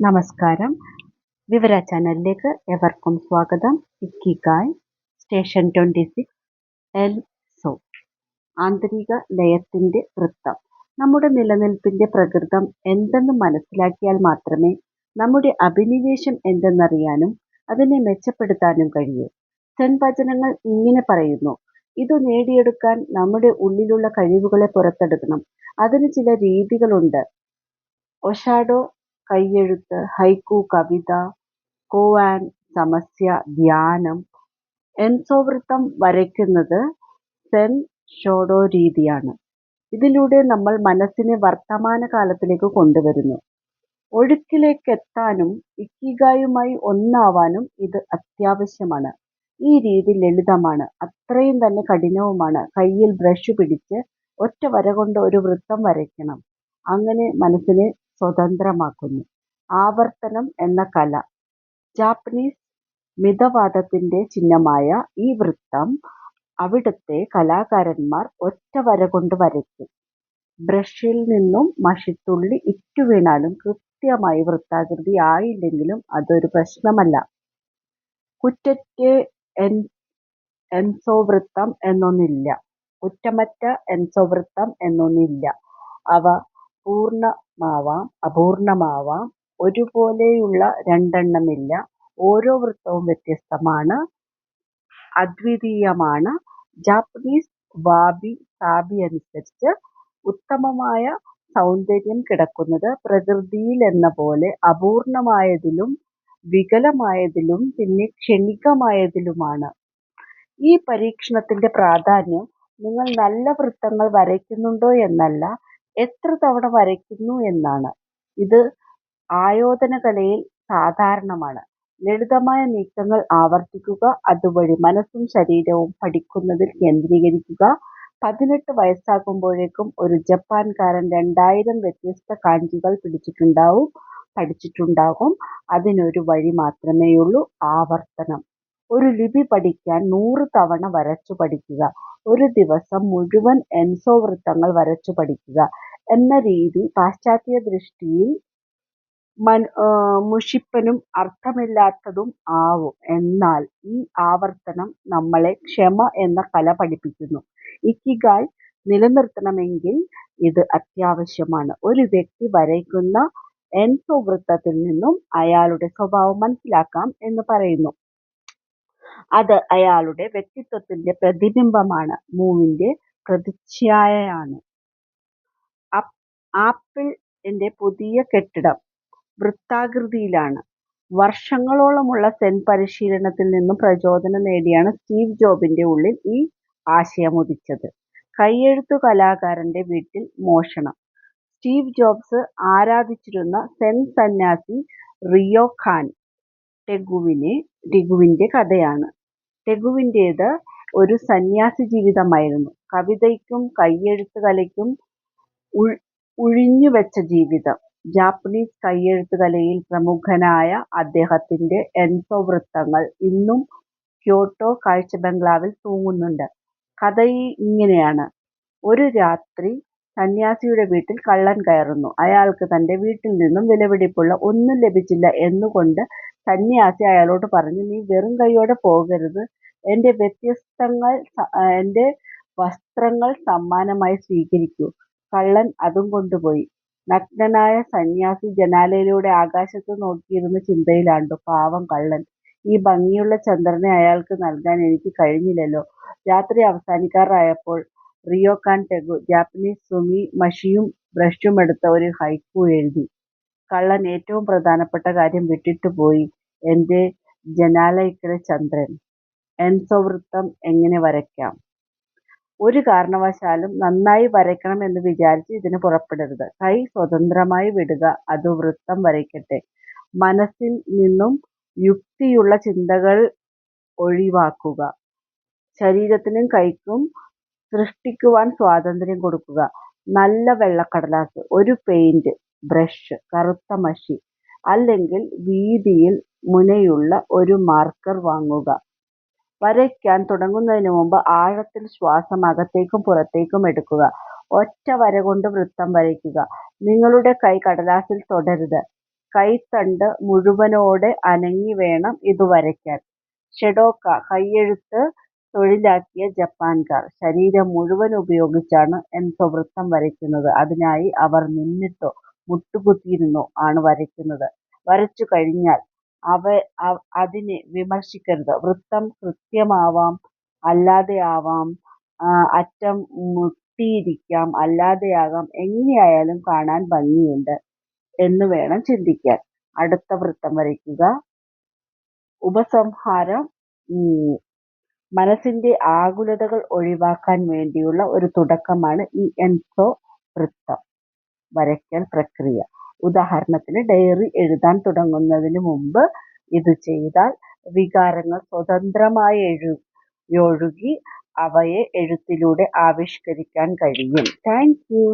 നമസ്കാരം. വിവര ചാനലിലേക്ക് എവർക്കും സ്വാഗതം. Ikigai station twenty six also ആന്തരിക ലയത്തിന്റെ വൃത്തം. നമ്മുടെ നിലനിൽപ്പിന്റെ പ്രകൃതം എന്തെന്ന് മനസ്സിലാക്കിയാൽ മാത്രമേ നമ്മുടെ അഭിനിവേശം എന്തെന്നറിയാനും അതിനെ മെച്ചപ്പെടുത്താനും കഴിയൂ. സെൻ വചനങ്ങൾ ഇങ്ങനെ പറയുന്നു ഇത് നേടിയെടുക്കാൻ നമ്മുടെ ഉള്ളിലുള്ള കഴിവുകളെ പുറത്തെടുക്കണം. അതിന് ചില രീതികളുണ്ട്. ഒഷാഡോ കൈയെഴുത്ത് ഹൈക്കു കവിത കോവാൻ സമസ്യ ധ്യാനം എൻസോവൃത്തം വരയ്ക്കുന്നത് സെൻ ഷോഡോ രീതിയാണ്. ഇതിലൂടെ നമ്മൾ മനസ്സിനെ വർത്തമാനകാലത്തിലേക്ക് കൊണ്ടുവരുന്നു. ഒഴുക്കിലേക്കെത്താനും ഇക്കിഗായുമായി ഒന്നാവാനും ഇത് അത്യാവശ്യമാണ്. ഈ രീതി ലളിതമാണ് അത്രയും തന്നെ കഠിനവുമാണ്. കയ്യിൽ ബ്രഷ് പിടിച്ച് ഒറ്റ വര കൊണ്ട് ഒരു വൃത്തം വരയ്ക്കണം. അങ്ങനെ മനസ്സിനെ സ്വതന്ത്രമാക്കുന്നു. ആവർത്തനം എന്ന കല. ജാപ്പനീസ് മിതവാദത്തിന്റെ ചിഹ്നമായ ഈ വൃത്തം അവിടുത്തെ കലാകാരന്മാർ ഒറ്റ വര കൊണ്ട് വരയ്ക്കും. ബ്രഷിൽ നിന്നും മഷിത്തുള്ളി ഇറ്റുവീണാലും കൃത്യമായി വൃത്താകൃതി ആയില്ലെങ്കിലും അതൊരു പ്രശ്നമല്ല. കുറ്ററ്റ് എൻ എൻസോവൃത്തം എന്നൊന്നില്ല. കുറ്റമറ്റ എൻസോവൃത്തം എന്നൊന്നില്ല. അവ പൂർണമാവാം അപൂർണമാവാം ഒരുപോലെയുള്ള രണ്ടെണ്ണമില്ല. ഓരോ വൃത്തവും വ്യത്യസ്തമാണ് അദ്വിതീയമാണ്. ജാപ്പനീസ് വാബി സാബി അനുസരിച്ച് ഉത്തമമായ സൗന്ദര്യം കിടക്കുന്നത് പ്രകൃതിയിൽ എന്ന പോലെ അപൂർണമായതിലും വികലമായതിലും പിന്നെ ക്ഷണികമായതിലുമാണ്. ഈ പരീക്ഷണത്തിന്റെ പ്രാധാന്യം നിങ്ങൾ നല്ല വൃത്തങ്ങൾ വരയ്ക്കുന്നുണ്ടോ എന്നല്ല എത്ര തവണ വരയ്ക്കുന്നു എന്നാണ്. ഇത് ആയോധന കലയിൽ സാധാരണമാണ്. ലളിതമായ നീക്കങ്ങൾ ആവർത്തിക്കുക അതുവഴി മനസ്സും ശരീരവും പഠിക്കുന്നതിൽ കേന്ദ്രീകരിക്കുക. പതിനെട്ട് വയസ്സാകുമ്പോഴേക്കും ഒരു ജപ്പാൻകാരൻ രണ്ടായിരം വ്യത്യസ്ത കാഞ്ചികൾ പിടിച്ചിട്ടുണ്ടാവും പഠിച്ചിട്ടുണ്ടാകും. അതിനൊരു വഴി മാത്രമേയുള്ളൂ ആവർത്തനം. ഒരു ലിപി പഠിക്കാൻ നൂറ് തവണ വരച്ചു പഠിക്കുക. ഒരു ദിവസം മുഴുവൻ എൻസോ വൃത്തങ്ങൾ വരച്ചു പഠിക്കുക എന്ന രീതി പാശ്ചാത്യ ദൃഷ്ടിയിൽ മുഷിപ്പനും അർത്ഥമില്ലാത്തതും ആവും. എന്നാൽ ഈ ആവർത്തനം നമ്മളെ ക്ഷമ എന്ന കല പഠിപ്പിക്കുന്നു. ഇക്കിഗായ് നിലനിർത്തണമെങ്കിൽ ഇത് അത്യാവശ്യമാണ്. ഒരു വ്യക്തി വരയ്ക്കുന്ന എൻസോ വൃത്തത്തിൽ നിന്നും അയാളുടെ സ്വഭാവം മനസ്സിലാക്കാം എന്ന് പറയുന്നു. അത് അയാളുടെ വ്യക്തിത്വത്തിന്റെ പ്രതിബിംബമാണ് മൂവിന്റെ പ്രതിച്ഛായയാണ്. ആപ്പിൾ എന്റെ പുതിയ കെട്ടിടം വൃത്താകൃതിയിലാണ്. വർഷങ്ങളോളമുള്ള സെൻ പരിശീലനത്തിൽ നിന്നും പ്രചോദനം നേടിയാണ് സ്റ്റീവ് ജോബിന്റെ ഉള്ളിൽ ഈ ആശയം ഉദിച്ചത് കൈയെഴുത്തു കലാകാരന്റെ വീട്ടിൽ മോഷണം. സ്റ്റീവ് ജോബ്സ് ആരാധിച്ചിരുന്ന സെൻ സന്യാസി റിയോ ഖാൻ ടെഗുവിനെ ടെഗുവിന്റെ കഥയാണ്. ടെഗുവിന്റേത് ഒരു സന്യാസി ജീവിതമായിരുന്നു. കവിതയ്ക്കും കൈയെഴുത്തുകലയ്ക്കും ഉഴിഞ്ഞുവെച്ച ജീവിതം. ജാപ്പനീസ് കൈയെഴുത്തുകലയിൽ പ്രമുഖനായ അദ്ദേഹത്തിന്റെ എൻസോ വൃത്തങ്ങൾ ഇന്നും ക്യോട്ടോ കാഴ്ചബംഗ്ലാവിൽ തൂങ്ങുന്നുണ്ട്. കഥ ഇങ്ങനെയാണ്. ഒരു രാത്രി സന്യാസിയുടെ വീട്ടിൽ കള്ളൻ കയറുന്നു. അയാൾക്ക് തന്റെ വീട്ടിൽ നിന്നും വിലപിടിപ്പുള്ള ഒന്നും ലഭിച്ചില്ല എന്നുകൊണ്ട് സന്യാസി അയാളോട് പറഞ്ഞു നീ വെറും കൈയോടെ പോകരുത് എന്റെ വ്യത്യസ്തങ്ങൾ എന്റെ വസ്ത്രങ്ങൾ സമ്മാനമായി സ്വീകരിക്കൂ കള്ളൻ അതും കൊണ്ടുപോയി നഗ്നനായ സന്യാസി ജനാലയിലൂടെ ആകാശത്ത് നോക്കിയിരുന്ന ചിന്തയിലാണ്ടു. പാവം കള്ളൻ. ഈ ഭംഗിയുള്ള ചന്ദ്രനെ അയാൾക്ക് നൽകാൻ എനിക്ക് കഴിഞ്ഞില്ലല്ലോ. രാത്രി അവസാനിക്കാറായപ്പോൾ റിയോക്കാൻ ടെഗു ജാപ്പനീസ് സുമി മഷിയും ബ്രഷുമെടുത്ത ഒരു ഹൈക്കു എഴുതി. കള്ളൻ ഏറ്റവും പ്രധാനപ്പെട്ട കാര്യം വിട്ടിട്ടുപോയി. എന്റെ ജനാലയ്ക്കലെ ചന്ദ്രൻ. എൻസോവൃത്തം എങ്ങനെ വരയ്ക്കാം. ഒരു കാരണവശാലും നന്നായി വരയ്ക്കണം എന്ന് വിചാരിച്ച് ഇതിന് പുറപ്പെടരുത്. കൈ സ്വതന്ത്രമായി വിടുക അത് വൃത്തം വരയ്ക്കട്ടെ. മനസ്സിൽ നിന്നും യുക്തിയുള്ള ചിന്തകൾ ഒഴിവാക്കുക. ശരീരത്തിനും കൈക്കും സൃഷ്ടിക്കുവാൻ സ്വാതന്ത്ര്യം കൊടുക്കുക. നല്ല വെള്ളക്കടലാസ്, ഒരു പെയിന്റ് ബ്രഷ്, കറുത്ത മഷി, അല്ലെങ്കിൽ വീതിയിൽ മുനയുള്ള ഒരു മാർക്കർ വാങ്ങുക. വരയ്ക്കാൻ തുടങ്ങുന്നതിന് മുമ്പ് ആഴത്തിൽ ശ്വാസം അകത്തേക്കും പുറത്തേക്കും എടുക്കുക. ഒറ്റ വര കൊണ്ട് വൃത്തം വരയ്ക്കുക. നിങ്ങളുടെ കൈ കടലാസിൽ തൊടരുത്. കൈത്തണ്ട് മുഴുവനോടെ അനങ്ങി വേണം ഇത് വരയ്ക്കാൻ. ഷെഡോക്ക കൈയെഴുത്ത് തൊഴിലാക്കിയ ജപ്പാൻകാർ ശരീരം മുഴുവൻ ഉപയോഗിച്ചാണ് എൻസോ വൃത്തം വരയ്ക്കുന്നത്. അതിനായി അവർ നിന്നിട്ടോ മുട്ടുകുത്തിയിരുന്നോ ആണ് വരയ്ക്കുന്നത്. വരച്ചു കഴിഞ്ഞാൽ അവ അതിനെ വിമർശിക്കരുത്. വൃത്തം കൃത്യമാവാം അല്ലാതെയാവാം അറ്റം മുട്ടിയിരിക്കാം അല്ലാതെയാകാം എങ്ങനെയായാലും കാണാൻ ഭംഗിയുണ്ട് എന്ന് വേണം ചിന്തിക്കാൻ. അടുത്ത വൃത്തം വരയ്ക്കുക. ഉപസംഹാരം മനസ്സിന്റെ ആകുലതകൾ ഒഴിവാക്കാൻ വേണ്ടിയുള്ള ഒരു തുടക്കമാണ് ഈ എൻസോ വൃത്തം വരയ്ക്കൽ പ്രക്രിയ. ഉദാഹരണത്തിന് ഡയറി എഴുതാൻ തുടങ്ങുന്നതിന് മുമ്പ് ഇത് ചെയ്താൽ വികാരങ്ങൾ സ്വതന്ത്രമായി എഴുതി ഒഴുകി അവയെ എഴുത്തിലൂടെ ആവിഷ്കരിക്കാൻ കഴിയും. Thank you